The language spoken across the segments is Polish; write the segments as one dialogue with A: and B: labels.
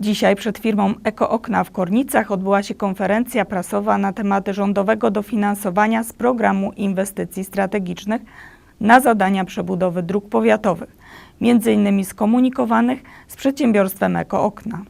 A: Dzisiaj przed firmą Ekookna w Kornicach odbyła się konferencja prasowa na temat rządowego dofinansowania z programu inwestycji strategicznych na zadania przebudowy dróg powiatowych, między innymi skomunikowanych z przedsiębiorstwem Ekookna.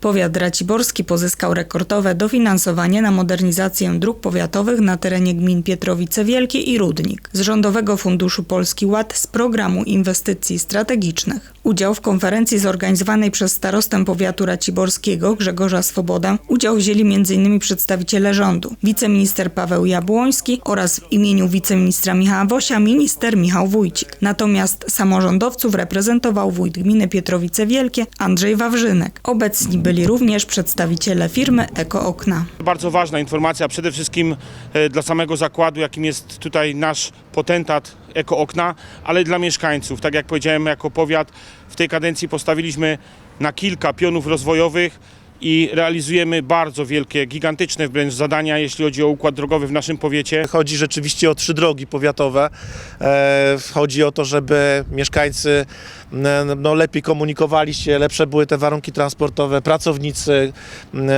A: Powiat Raciborski pozyskał rekordowe dofinansowanie na modernizację dróg powiatowych na terenie gmin Pietrowice Wielkie i Rudnik z Rządowego Funduszu Polski Ład z programu inwestycji strategicznych. Udział w konferencji zorganizowanej przez starostę powiatu raciborskiego Grzegorza Swobodę udział wzięli m.in. przedstawiciele rządu, wiceminister Paweł Jabłoński oraz w imieniu wiceministra Michała Wosia minister Michał Wójcik. Natomiast samorządowców reprezentował wójt gminy Pietrowice Wielkie Andrzej Wawrzynek. Obecni byli również przedstawiciele firmy Ekookna.
B: Bardzo ważna informacja przede wszystkim e, dla samego zakładu, jakim jest tutaj nasz potentat Eko Okna, ale dla mieszkańców. Tak jak powiedziałem, jako powiat w tej kadencji postawiliśmy na kilka pionów rozwojowych i realizujemy bardzo wielkie, gigantyczne wręcz zadania, jeśli chodzi o układ drogowy w naszym powiecie.
C: Chodzi rzeczywiście o trzy drogi powiatowe. E, Chodzi o to, żeby mieszkańcy no, lepiej komunikowali się, lepsze były te warunki transportowe. Pracownicy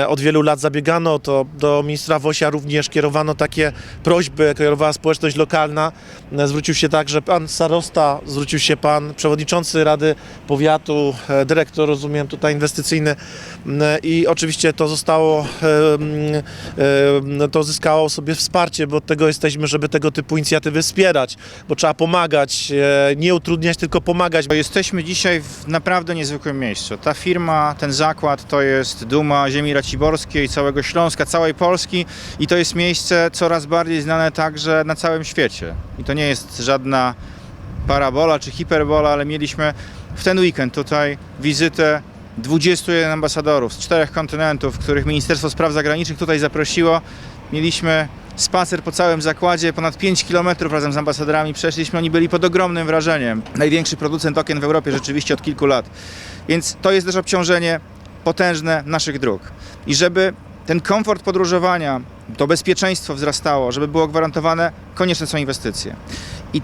C: od wielu lat zabiegano o to. Do ministra Wosia również kierowano takie prośby, kierowała społeczność lokalna. E, Zwrócił się także pan starosta, zwrócił się pan przewodniczący Rady Powiatu, e, dyrektor, rozumiem, tutaj inwestycyjny i oczywiście to zostało, to zyskało sobie wsparcie, bo od tego jesteśmy, żeby tego typu inicjatywy wspierać, bo trzeba pomagać, e, nie utrudniać, tylko pomagać.
D: Jesteśmy dzisiaj w naprawdę niezwykłym miejscu. Ta firma, ten zakład to jest duma ziemi raciborskiej, całego Śląska, całej Polski i to jest miejsce coraz bardziej znane także na całym świecie. I to nie jest żadna parabola czy hiperbola, ale mieliśmy w ten weekend tutaj wizytę 21 ambasadorów z czterech kontynentów, których Ministerstwo Spraw Zagranicznych tutaj zaprosiło. Mieliśmy spacer po całym zakładzie, ponad 5 km razem z ambasadorami przeszliśmy. Oni byli pod ogromnym wrażeniem. Największy producent okien w Europie rzeczywiście od kilku lat. Więc to jest też obciążenie potężne naszych dróg. I żeby ten komfort podróżowania, to bezpieczeństwo wzrastało, żeby było gwarantowane, konieczne są inwestycje. I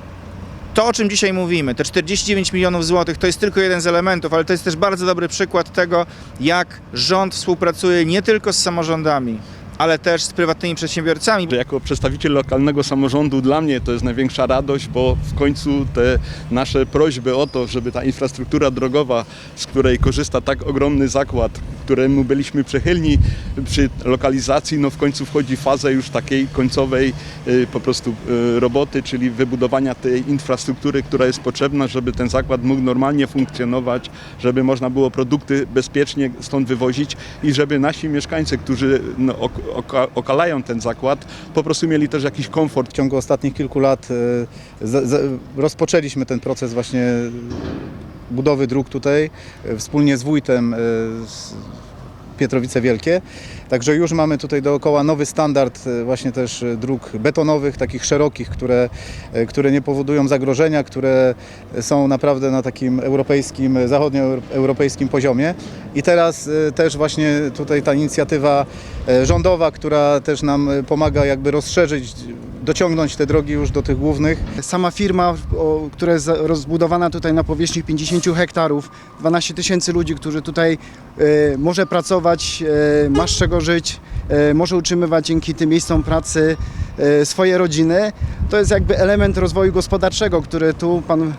D: to, o czym dzisiaj mówimy, te 49 milionów złotych, to jest tylko jeden z elementów, ale to jest też bardzo dobry przykład tego, jak rząd współpracuje nie tylko z samorządami, ale też z prywatnymi przedsiębiorcami.
E: jako przedstawiciel lokalnego samorządu dla mnie to jest największa radość, bo w końcu te nasze prośby o to, żeby ta infrastruktura drogowa, z której korzysta tak ogromny zakład, któremu byliśmy przychylni przy lokalizacji, no w końcu wchodzi fazę już takiej końcowej y, po prostu y, roboty, czyli wybudowania tej infrastruktury, która jest potrzebna, żeby ten zakład mógł normalnie funkcjonować, żeby można było produkty bezpiecznie stąd wywozić i żeby nasi mieszkańcy, którzy no, ok, oka, okalają ten zakład, po prostu mieli też jakiś komfort.
F: W ciągu ostatnich kilku lat za- rozpoczęliśmy ten proces właśnie budowy dróg tutaj e, wspólnie z wójtem e, z Pietrowice Wielkie. Także już mamy tutaj dookoła nowy standard e, właśnie też dróg betonowych, takich szerokich, które, które nie powodują zagrożenia, które są naprawdę na takim europejskim, zachodnioeuropejskim poziomie. I teraz też właśnie tutaj ta inicjatywa rządowa, która też nam pomaga jakby rozszerzyć, dociągnąć te drogi już do tych głównych.
G: Sama firma, która jest rozbudowana tutaj na powierzchni 50 hektarów, 12 tysięcy ludzi, którzy tutaj e, może pracować, e, ma z czego żyć, e, może utrzymywać dzięki tym miejscom pracy swoje rodziny. To jest jakby element rozwoju gospodarczego, który tu pan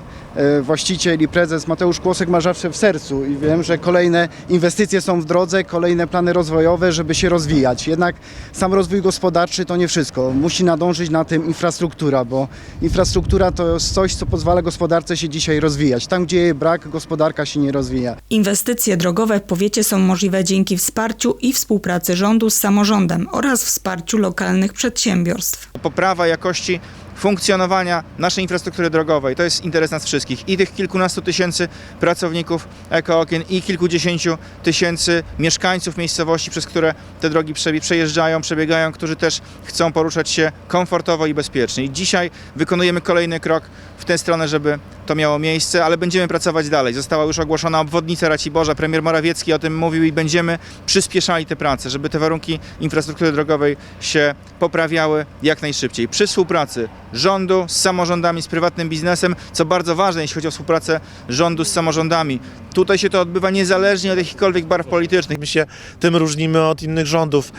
G: właściciel i prezes Mateusz Kłosek ma zawsze w sercu i wiem, że kolejne inwestycje są w drodze, kolejne plany rozwojowe, żeby się rozwijać. Jednak sam rozwój gospodarczy to nie wszystko. Musi nadążyć na tym infrastruktura, bo infrastruktura to jest coś, co pozwala gospodarce się dzisiaj rozwijać. Tam, gdzie jej brak, gospodarka się nie rozwija.
A: Inwestycje drogowe w powiecie są możliwe dzięki wsparciu i współpracy rządu z samorządem oraz wsparciu lokalnych przedsiębiorstw.
D: Poprawa jakości funkcjonowania naszej infrastruktury drogowej. To jest interes nas wszystkich i tych kilkunastu tysięcy pracowników Ekookien i kilkudziesięciu tysięcy mieszkańców miejscowości, przez które te drogi prze- przejeżdżają, przebiegają, którzy też chcą poruszać się komfortowo i bezpiecznie. I dzisiaj wykonujemy kolejny krok w tę stronę, żeby to miało miejsce, ale będziemy pracować dalej. Została już ogłoszona obwodnica Raciborza, premier Morawiecki o tym mówił i będziemy przyspieszali te prace, żeby te warunki infrastruktury drogowej się poprawiały jak najszybciej. Przy współpracy rządu z samorządami, z prywatnym biznesem, co bardzo ważne, jeśli chodzi o współpracę rządu z samorządami. Tutaj się to odbywa niezależnie od jakichkolwiek barw politycznych.
C: My się tym różnimy od innych rządów.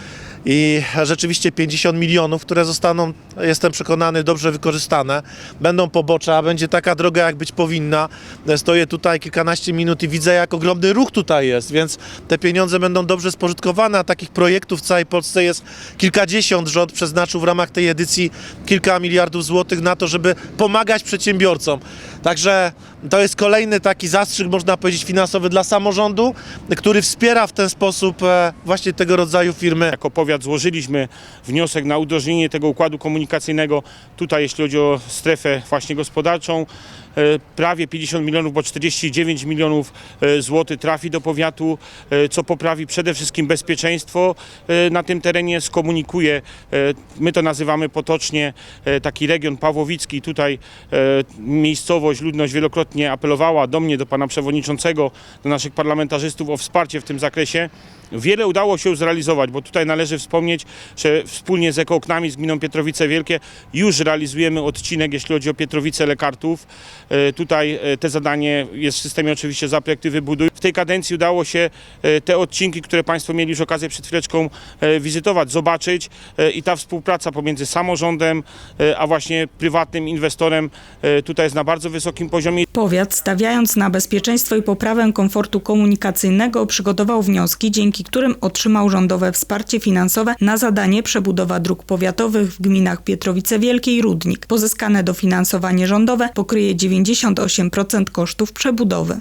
C: I rzeczywiście 50 milionów, które zostaną, jestem przekonany, dobrze wykorzystane. Będą pobocza, będzie taka droga, jak być powinna. Stoję tutaj kilkanaście minut i widzę, jak ogromny ruch tutaj jest, więc te pieniądze będą dobrze spożytkowane, a takich projektów w całej Polsce jest kilkadziesiąt. Rząd przeznaczył w ramach tej edycji kilka miliardów złotych na to, żeby pomagać przedsiębiorcom. Także to jest kolejny taki zastrzyk, można powiedzieć, finansowy dla samorządu, który wspiera w ten sposób e, właśnie tego rodzaju firmy.
B: Jako powiat złożyliśmy wniosek na udrożnienie tego układu komunikacyjnego. Tutaj jeśli chodzi o strefę właśnie gospodarczą, prawie 50 milionów, bo 49 milionów e, złotych trafi do powiatu, e, co poprawi przede wszystkim bezpieczeństwo e, na tym terenie, skomunikuje, e, my to nazywamy potocznie e, taki region pawłowicki. Tutaj e, miejscowość, ludność wielokrotnie apelowała do mnie, do pana przewodniczącego, do naszych parlamentarzystów o wsparcie w tym zakresie. Wiele udało się zrealizować, bo tutaj należy wspomnieć, że wspólnie z Ekooknami, z gminą Pietrowice Wielkie już realizujemy odcinek, jeśli chodzi o Pietrowice Lekartów. E, Tutaj e, te zadanie jest w systemie oczywiście zaprojektuj, wybuduj. W tej kadencji udało się e, te odcinki, które Państwo mieli już okazję przed chwileczką wizytować, zobaczyć i ta współpraca pomiędzy samorządem, a właśnie prywatnym inwestorem tutaj jest na bardzo wysokim poziomie.
A: Powiat, stawiając na bezpieczeństwo i poprawę komfortu komunikacyjnego, przygotował wnioski, dzięki którym otrzymał rządowe wsparcie finansowe na zadanie przebudowa dróg powiatowych w gminach Pietrowice Wielkie i Rudnik. Pozyskane dofinansowanie rządowe pokryje 98% kosztów przebudowy.